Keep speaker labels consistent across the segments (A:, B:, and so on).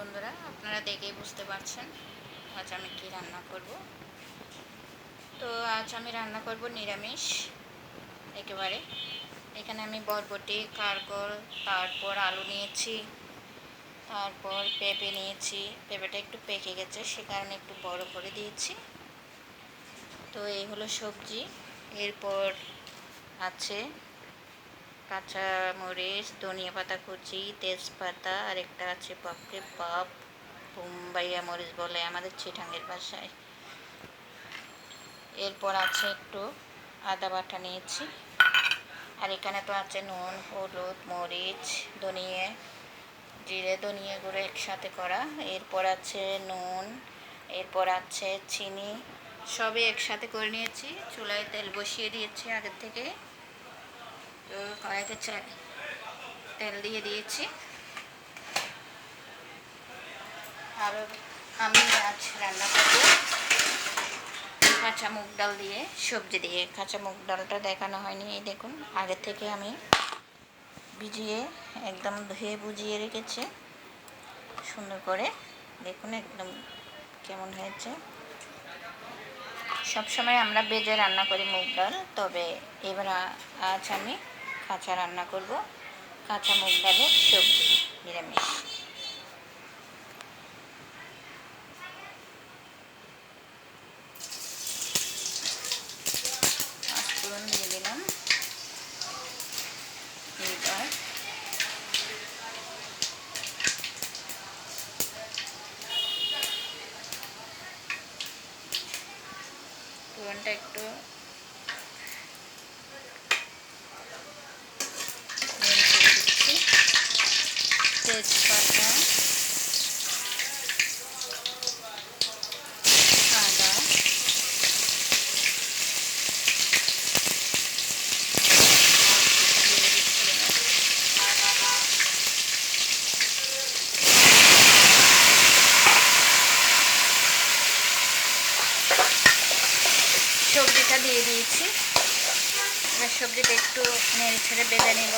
A: বন্ধুরা, আপনারা দেখেই বুঝতে পারছেন আজ আমি কি রান্না করব। তো আজ আমি রান্না করব নিরামিষ, একেবারে। এখানে আমি বরবটি কারকল তারপর আলু নিয়েছি, তারপর পেঁপে নিয়েছি। পেঁপেটা একটু পেকে গেছে, সে কারণে একটু বড় করে দিয়েছি। তো এই হলো সবজি। এরপর আছে কাঁচা মরিচ, ধনিয়া পাতা কুচি, তেজপাতা, আর একটা আছে বাপরে বাপ, বোম্বাইয়া মরিচ বলে আমাদের চিঠাঙ্গের বাসায়। এরপর আছে একটু আদা বাটা নিয়েছি। আর এখানে তো আছে নুন, হলুদ, মরিচ, ধনিয়ে, জিরে, ধনিয়ে গুঁড়ো একসাথে করা। এরপর আছে নুন, এরপর আছে চিনি, সবই একসাথে করে নিয়েছি। চুলায় তেল বসিয়ে দিয়েছি আগের থেকে। কড়াইতে তেল দিয়ে দিয়েছি। আর আমি আজ রান্না করব কাঁচা মুগ ডাল দিয়ে, সবজি দিয়ে। কাঁচা মুগ ডালটা দেখানো হয়নি, এই দেখুন। আগে থেকে আমি ভিজিয়ে একদম ধুয়ে বুঝিয়ে রেখেছি। সুন্দর করে দেখুন একদম কেমন হয়েছে। সবসময় আমরা বেজে রান্না করি মুগ ডাল, তবে এবার আজ আমি কাঁচা রান্না করব কাঁচা মুগ ডালের সবজি নিরামিষ পাঁচফোড়ন দিয়ে দিলাম এবার ফোড়নটা একটু তেজপাতা আদা সবজিটা দিয়ে দিয়েছি। এবার সবজিটা একটু নেড়ে ছেড়ে বেঁধে নিব,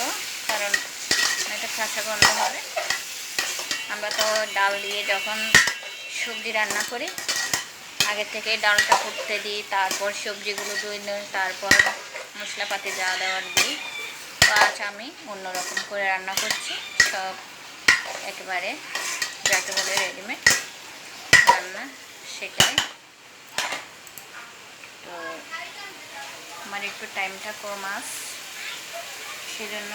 A: কারণ এটা কাঁচা গন্ধ হবে। আমরা ডাল দিয়ে যখন সবজি রান্না করি, আগে থেকে ডালটা ফুটতে দিই, তারপর সবজিগুলো ধুই তারপর মশলাপাতি যা দেওয়ার দিই। আজ আমি অন্যরকম করে রান্না করছি, সব একেবারে যাকে বলে রেডিমেড রান্না, সেটাই। তো আমার একটু টাইমটা কম আস, সেজন্য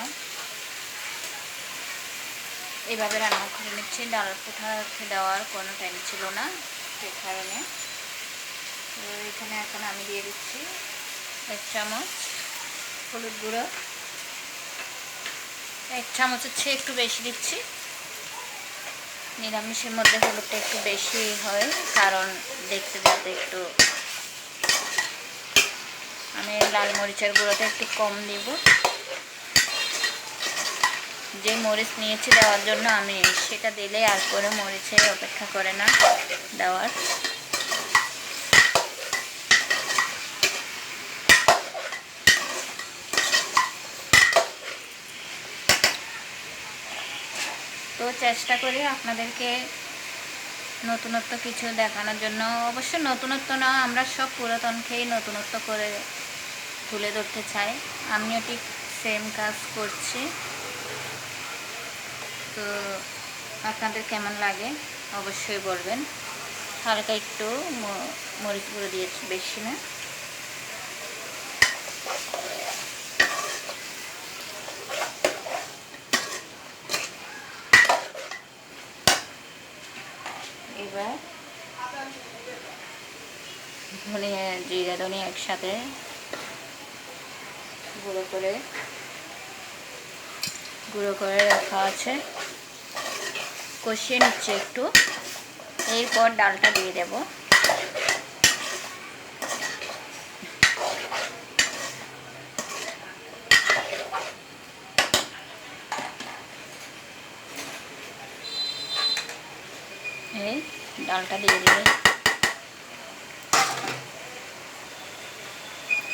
A: এইভাবে রান্না করে নিচ্ছি। ডাল কোথাতে দেওয়ার কোনো টাইম ছিল না সে কারণে। তো এখানে এখন আমি দিয়ে দিচ্ছি এক চামচ হলুদ গুঁড়ো। এক চামচের চেয়ে একটু বেশি দিচ্ছি। নিরামিষের মধ্যে হলুদটা একটু বেশি হয়, কারণ দেখতে যাতে একটু আমি লাল মরিচের গুঁড়োটা একটু কম দিব। যে মরিচ নিয়েছি দেওয়ার জন্য আমি সেটা দিলে আর করে মরিচের অপেক্ষা করে না দেওয়ার। তো চেষ্টা করি আপনাদেরকে নতুনত্ব কিছু দেখানোর জন্য। অবশ্য নতুনত্ব না, আমরা সব পুরাতনকেই নতুনত্ব করে তুলে ধরতে চাই। আমিও ঠিক সেম কাজ করছি। তো আপনাদের কেমন লাগে অবশ্যই বলবেন। হালকা একটু মরিচ গুঁড়ো দিয়েছি বেশি না। এবার ধনিয়া জিরা ধনিয়া একসাথে গুঁড়ো করে গুঁড়ো করে রাখা আছে। কষিয়ে নিচ্ছে একটু। এরপর ডালটা দিয়ে দেব। এই ডালটা দিয়ে দিলে।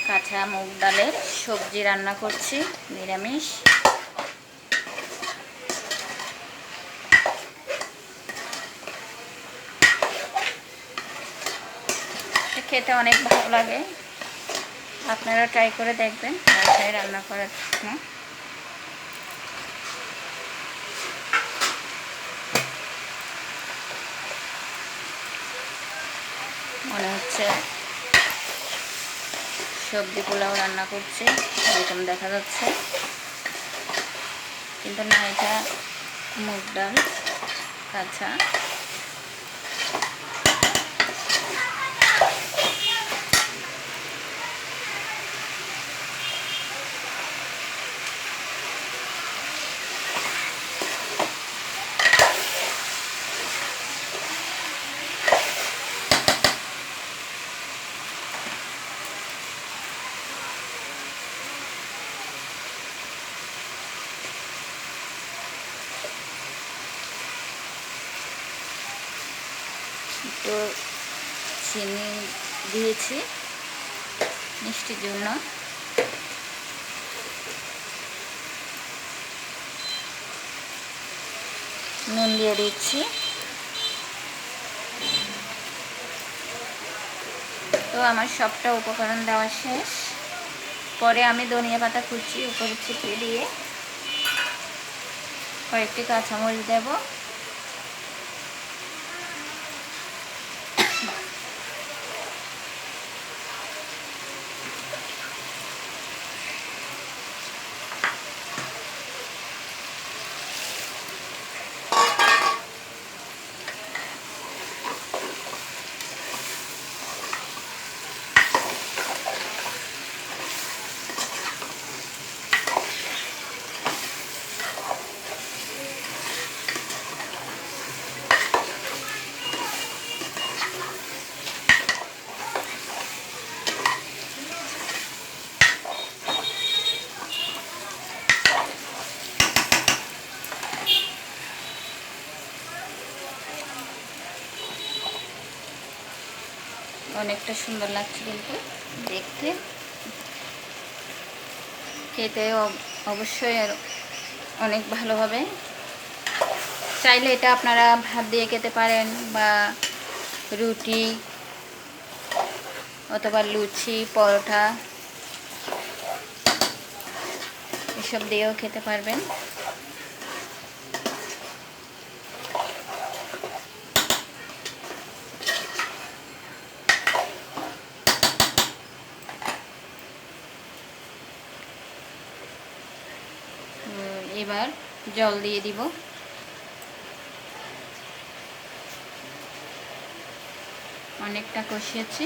A: কাঁচা মুগ ডালের সবজি রান্না করছি, নিরামিষ। খেতে অনেক ভালো লাগে। আপনারা ট্রাই করে দেখবেন, বাসায় রান্না করার জন্য। মনে হচ্ছে সবজি পোলাও রান্না করছি এরকম দেখা যাচ্ছে। কিন্তু না, এটা মুগ ডাল, কাঁচা। একটু চিনি দিয়েছি মিষ্টির জন্য। নুন দিয়ে দিচ্ছি। তো আমার সবটা উপকরণ দেওয়া শেষ। পরে আমি ধনিয়া পাতা কুচি উপরে ছিটিয়ে দিয়ে কয়েকটি কাঁচামরিচ দেবো। অনেকটা সুন্দর লাগছে কিন্তু। দেখতে। খেতে অব- অবশ্যই আর অনেক ভালো হবে। চাইলে এটা আপনারা ভাত দিয়ে খেতে পারেন বা রুটি অথবা লুচি পরোটা এসব দিয়েও খেতে পারবেন তো এবার জল দিয়ে দিব। অনেকটা কষিয়েছি।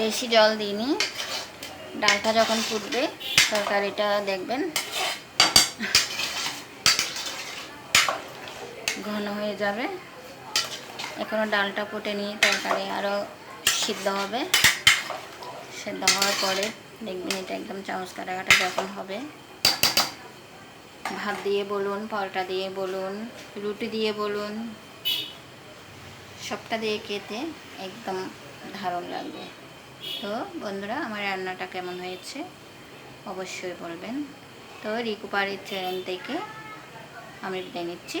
A: বেশি জল দিইনি। ডালটা যখন ফুটবে তরকারিটা দেখবেন। ঘন হয়ে যাবে। এখনও ডালটা ফুটে নিয়ে তরকারি আরও সিদ্ধ হবে। সিদ্ধ হওয়ার পরে দেখবেন এটা একদম চামচ কাটা কাটা যখন হবে। ভাত দিয়ে বলুন পরোটা দিয়ে বলুন, রুটি দিয়ে বলুন, সবটা দিয়ে খেতে একদম দারুণ লাগবে। তো বন্ধুরা, আমার রান্নাটা কেমন হয়েছে অবশ্যই বলবেন। তো রিকুপারির চ্যানেল থেকে আমি বিদায় নিচ্ছি।